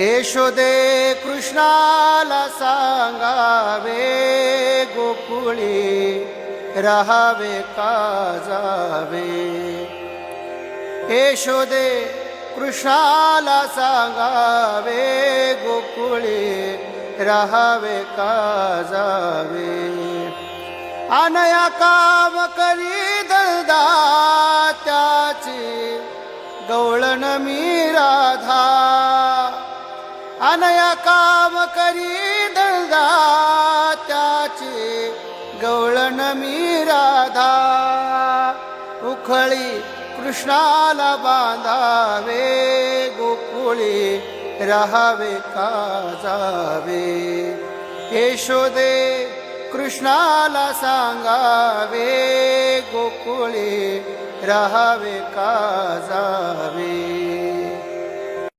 यशोदे कृष्णाला सांगावे गोकुळी राहावे का जावे यशोदे कृष्णाला सांगावे गोकुळी राहावे का जावे अनया काम करी दलदा त्याची गवळण मी राधा अनया काम करी दलदा त्याची गवळण मी राधा. उखळी कृष्णाला बांधावे गोकुळी राहावे का जावे? यशोदे कृष्णाला सांगावे गोकुळी राहावे का जावे?